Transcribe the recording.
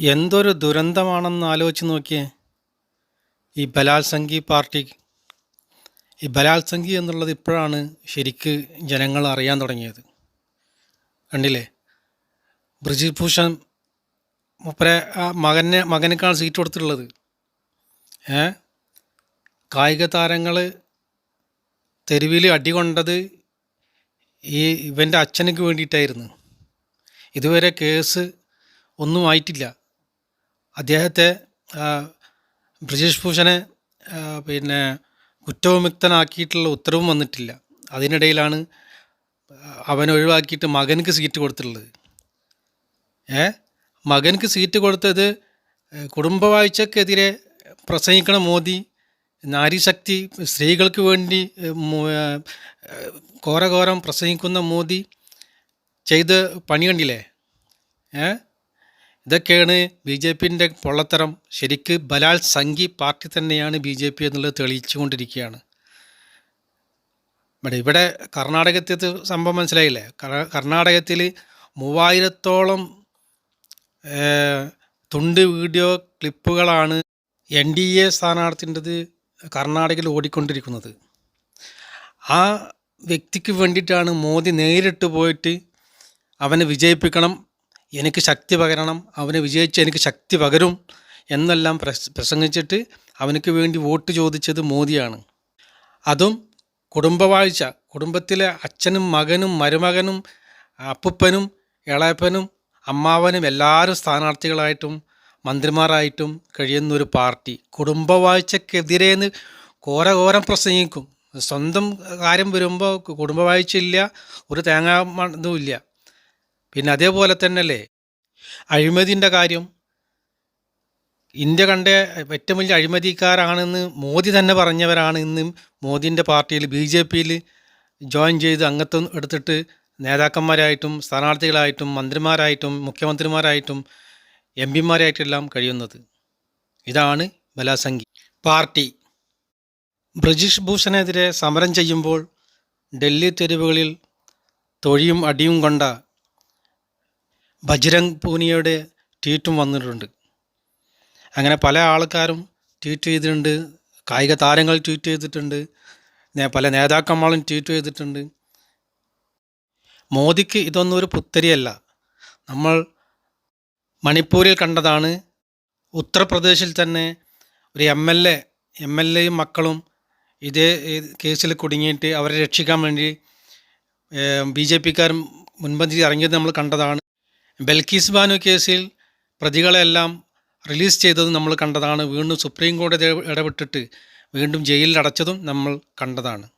എന്തൊരു ദുരന്തമാണെന്ന് ആലോചിച്ച് നോക്കിയേ. ഈ ബലാത്സംഗി പാർട്ടി ഈ ബലാത്സംഗി എന്നുള്ളത് ഇപ്പോഴാണ് ശരിക്ക് ജനങ്ങൾ അറിയാൻ തുടങ്ങിയത്. കണ്ടില്ലേ? ബ്രിജിത് ഭൂഷൺ മുപ്പരെ ആ മകനെ മകനേക്കാണ് സീറ്റ് കൊടുത്തിട്ടുള്ളത്. ഏ? കായിക താരങ്ങൾ തെരുവിൽ അടികൊണ്ടത് ഈ ഇവന്റെ അച്ഛനക്ക് വേണ്ടിയിട്ടായിരുന്നു. ഇതുവരെ കേസ് ഒന്നും ആയിട്ടില്ല. അദ്ദേഹത്തെ ബ്രിജേഷ് ഭൂഷണെ പിന്നെ കുറ്റവിമുക്തനാക്കിയിട്ടുള്ള ഉത്തരവും വന്നിട്ടില്ല. അതിനിടയിലാണ് അവൻ ഒഴിവാക്കിയിട്ട് മകനക്ക് സീറ്റ് കൊടുത്തിട്ടുള്ളത്. ഏ? മകനക്ക് സീറ്റ് കൊടുത്തത് കുടുംബ കുടുംബവാഴ്ചക്കെതിരെ പ്രസംഗിക്കണ മോദി നാരീശക്തി സ്ത്രീകൾക്ക് വേണ്ടി ഘോരഘോരം പ്രസംഗിക്കുന്ന മോദി ചെയ്ത് പണി കണ്ടില്ലേ? ഏ? ഇതൊക്കെയാണ് ബി ജെ പിന്റെ പൊള്ളത്തരം. ശരിക്ക് ബലാൽ സംഘി പാർട്ടി തന്നെയാണ് ബി ജെ പി എന്നുള്ളത് തെളിയിച്ചു കൊണ്ടിരിക്കുകയാണ് ഇവിടെ ഇവിടെ കർണാടകത്തിൽ സംഭവം മനസ്സിലായില്ലേ? കർ- കർണാടകത്തിൽ മൂവായിരത്തോളം തുണ്ട് വീഡിയോ ക്ലിപ്പുകളാണ് എൻ ഡി എ സ്ഥാനാർത്ഥിന്റെത് കർണാടകയിൽ ഓടിക്കൊണ്ടിരിക്കുന്നത്. ആ വ്യക്തിക്ക് വേണ്ടിയിട്ടാണ് മോദി നേരിട്ട് പോയിട്ട് അവനെ വിജയിപ്പിക്കണം എനിക്ക് ശക്തി പകരണം അവനെ വിജയിച്ച് എനിക്ക് ശക്തി പകരും എന്നെല്ലാം പ്രസംഗിച്ചിട്ട് അവനക്ക് വേണ്ടി വോട്ട് ചോദിച്ചത് മോദിയാണ്. അതും കുടുംബവാഴ്ച കുടുംബത്തിലെ അച്ഛനും മകനും മരുമകനും അപ്പുപ്പനും ഇളയപ്പനും അമ്മാവനും എല്ലാവരും സ്ഥാനാർത്ഥികളായിട്ടും മന്ത്രിമാരായിട്ടും കഴിയുന്ന ഒരു പാർട്ടി. കുടുംബവാഴ്ചക്കെതിരേന്ന് ഘോരഘോരം പ്രസംഗിക്കും. സ്വന്തം കാര്യം വരുമ്പോൾ കുടുംബവാഴ്ച ഇല്ല ഒരു തേങ്ങാ ഇതും ഇല്ല. പിന്നെ അതേപോലെ തന്നെയല്ലേ? അഴിമതിന്റെ കാര്യം. ഇന്ത്യ കണ്ട ഏറ്റവും വലിയ അഴിമതിക്കാരാണെന്ന് മോദി തന്നെ പറഞ്ഞവരാണ് ഇന്ന് മോദിന്റെ പാർട്ടിയിൽ ബി ജെ പിയിൽ ജോയിൻ ചെയ്ത് അംഗത്വം എടുത്തിട്ട് നേതാക്കന്മാരായിട്ടും സ്ഥാനാർത്ഥികളായിട്ടും മന്ത്രിമാരായിട്ടും മുഖ്യമന്ത്രിമാരായിട്ടും എം പിമാരായിട്ടെല്ലാം കഴിയുന്നത്. ഇതാണ് ബലാസംഗി പാർട്ടി. ബ്രിജീഷ് ഭൂഷണെതിരെ സമരം ചെയ്യുമ്പോൾ ഡൽഹി തെരുവുകളിൽ തൊഴിയും അടിയും കൊണ്ട ബജ്രംഗ് പൂനിയയുടെ ട്വീറ്റും വന്നിട്ടുണ്ട്. അങ്ങനെ പല ആൾക്കാരും ട്വീറ്റ് ചെയ്തിട്ടുണ്ട്. കായിക താരങ്ങൾ ട്വീറ്റ് ചെയ്തിട്ടുണ്ട്. പല നേതാക്കന്മാരും ട്വീറ്റ് ചെയ്തിട്ടുണ്ട്. മോദിക്ക് ഇതൊന്നും ഒരു പുത്തരിയല്ല. നമ്മൾ മണിപ്പൂരിൽ കണ്ടതാണ്. ഉത്തർപ്രദേശിൽ തന്നെ ഒരു M L A M L എയും മക്കളും ഇതേ കേസിൽ കുടുങ്ങിയിട്ട് അവരെ രക്ഷിക്കാൻ വേണ്ടി ബി ജെ പിക്കാരും മുൻപന്തി ഇറങ്ങിയത് നമ്മൾ കണ്ടതാണ്. ബൽക്കീസ് ബാനു കേസിൽ പ്രതികളെല്ലാം റിലീസ് ചെയ്തത് നമ്മൾ കണ്ടതാണ്. വീണ്ടും സുപ്രീം കോടതി ഇടപെട്ടിട്ട് വീണ്ടും ജയിലിൽ അടച്ചതും നമ്മൾ കണ്ടതാണ്.